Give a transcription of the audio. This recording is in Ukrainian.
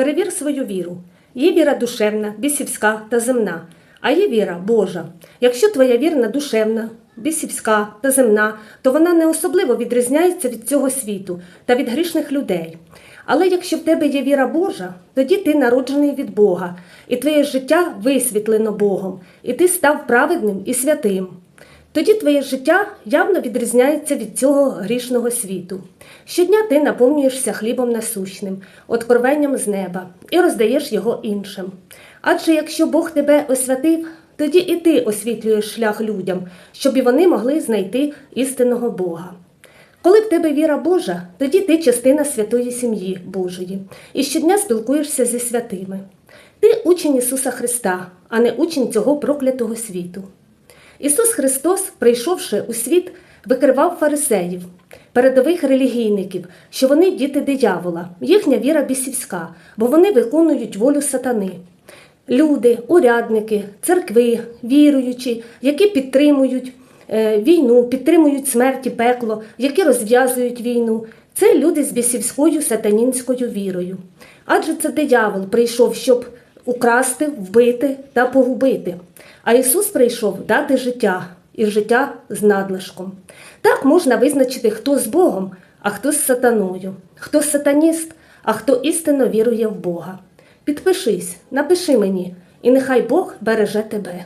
Перевір свою віру. Є віра душевна, бісівська та земна, а є віра Божа. Якщо твоя вірна душевна, бісівська та земна, то вона не особливо відрізняється від цього світу та від грішних людей. Але якщо в тебе є віра Божа, тоді ти народжений від Бога, і твоє життя висвітлено Богом, і ти став праведним і святим. Тоді твоє життя явно відрізняється від цього грішного світу. Щодня ти наповнюєшся хлібом насущним, откровенням з неба і роздаєш його іншим. Адже якщо Бог тебе освятив, тоді і ти освітлюєш шлях людям, щоб і вони могли знайти істинного Бога. Коли в тебе віра Божа, тоді ти частина святої сім'ї Божої і щодня спілкуєшся зі святими. Ти учень Ісуса Христа, а не учень цього проклятого світу. Ісус Христос, прийшовши у світ, викривав фарисеїв, передових релігійників, що вони діти диявола, їхня віра бісівська, бо вони виконують волю сатани. Люди, урядники, церкви, віруючі, які підтримують е, війну, підтримують смерть і пекло, які розв'язують війну. Це люди з бісівською сатанінською вірою. Адже це диявол прийшов, щоб украсти, вбити та погубити. А Ісус прийшов дати життя і життя з надлишком. Так можна визначити, хто з Богом, а хто з сатаною, хто сатаніст, а хто істинно вірує в Бога. Підпишись, напиши мені, і нехай Бог береже тебе.